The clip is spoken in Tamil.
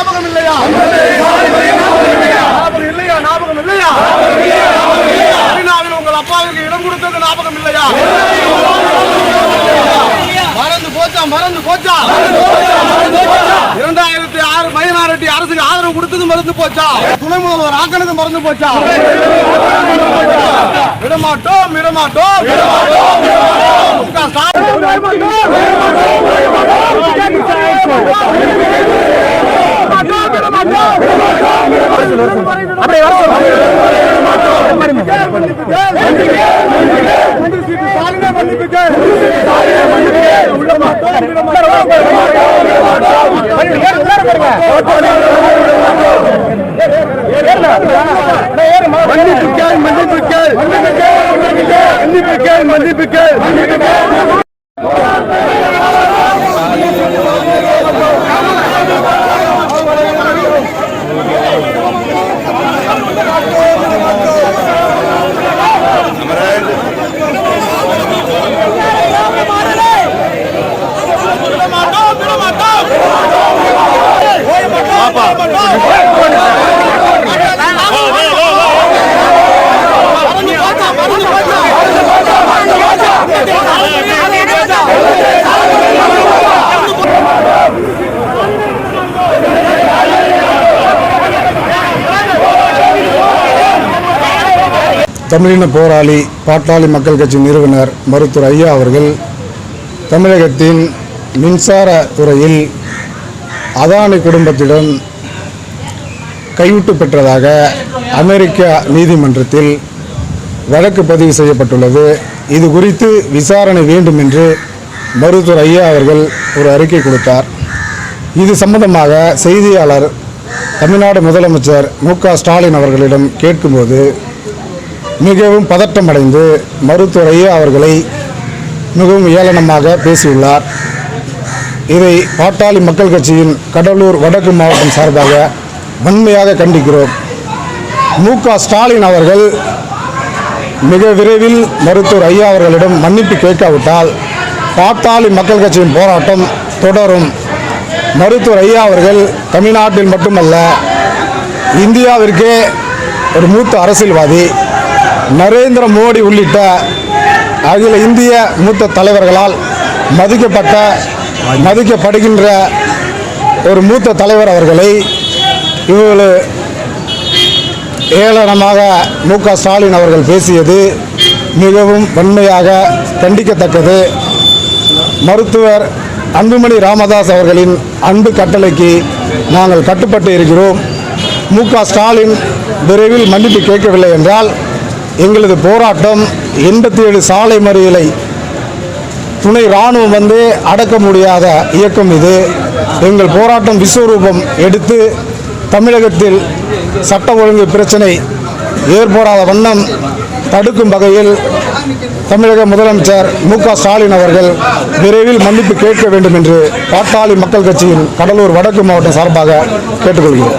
ஞாபகம் இல்லையா? ஞாபகம் இல்லையா? ஞாபகம் இல்லையா? அரிநாவில் உங்கள் அப்பாவுக்கு இடம் கொடுத்தது ஞாபகம் இல்லையா? மறந்து போச்சா? மறந்து போச்சா? இரண்டாயிரத்தி ஆறு மைனாரிட்டி அரசுக்கு ஆதரவு கொடுத்தது மறந்து போச்சா? துணை முதல்வர் ஆக்கினது மறந்து போச்சா? விடமாட்டோம் விடமாட்டோம். விடமாட்டோம் மு க ஸ்டாலின் மன்னிப்புக்கள் மன்னிப்புக்கள் மன்னிப்புக்கள் மன்னிப்புக்கள். தமிழின போராளி பாட்டாளி மக்கள் கட்சி நிறுவனர் மருத்துவர் ஐயா அவர்கள் தமிழகத்தின் மின்சார துறையில் அதானி குடும்பத்திடம் கைவிட்டு பெற்றதாக அமெரிக்க நீதிமன்றத்தில் வழக்கு பதிவு செய்யப்பட்டுள்ளது. இது குறித்து விசாரணை வேண்டும் என்று மருத்துவர் ஐயா அவர்கள் ஒரு அறிக்கை கொடுத்தார். இது சம்பந்தமாக செய்தியாளர் தமிழ்நாடு முதலமைச்சர் மு க ஸ்டாலின் அவர்களிடம் கேட்கும்போது மிகவும் பதட்டமடைந்து மருத்துவர் ஐயா அவர்களை மிகவும் ஏளனமாக பேசியுள்ளார். இதை பாட்டாளி மக்கள் கட்சியின் கடலூர் வடக்கு மாவட்டம் சார்பாக வன்மையாக கண்டிக்கிறோம். மு. ஸ்டாலின் அவர்கள் மிக விரைவில் மருத்துவர் ஐயா அவர்களிடம் மன்னிப்பு கேட்காவிட்டால் பாட்டாளி மக்கள் கட்சியின் போராட்டம் தொடரும். மருத்துவர் ஐயா அவர்கள் தமிழ்நாட்டில் மட்டுமல்ல இந்தியாவிற்கே ஒரு மூத்த அரசியல்வாதி நரேந்திர மோடி உள்ளிட்ட அகில இந்திய மூத்த தலைவர்களால் மதிக்கப்பட்ட மதிக்கப்படுகின்ற ஒரு மூத்த தலைவர் அவர்களை இவ்வளவு ஏளனமாக மு க ஸ்டாலின் அவர்கள் பேசியது மிகவும் வன்மையாக கண்டிக்கத்தக்கது. மருத்துவர் அன்புமணி ராமதாஸ் அவர்களின் அன்பு கட்டளைக்கு நாங்கள் கட்டுப்பட்டு இருக்கிறோம். மு க ஸ்டாலின் விரைவில் மன்னிப்பு கேட்கவில்லை என்றால் எங்களது போராட்டம் எண்பத்தி ஏழு சாலை மறியலை துணை இராணுவம் வந்து அடக்க முடியாத இயக்கம் இது. எங்கள் போராட்டம் விஸ்வரூபம் எடுத்து தமிழகத்தில் சட்ட ஒழுங்கு பிரச்சனை ஏற்படாத வண்ணம் தடுக்கும் வகையில் தமிழக முதலமைச்சர் மு க ஸ்டாலின் அவர்கள் விரைவில் மன்னிப்பு கேட்க வேண்டும் என்று பாட்டாளி மக்கள் கட்சியின் கடலூர் வடக்கு மாவட்டம் சார்பாக கேட்டுக்கொள்கிறோம்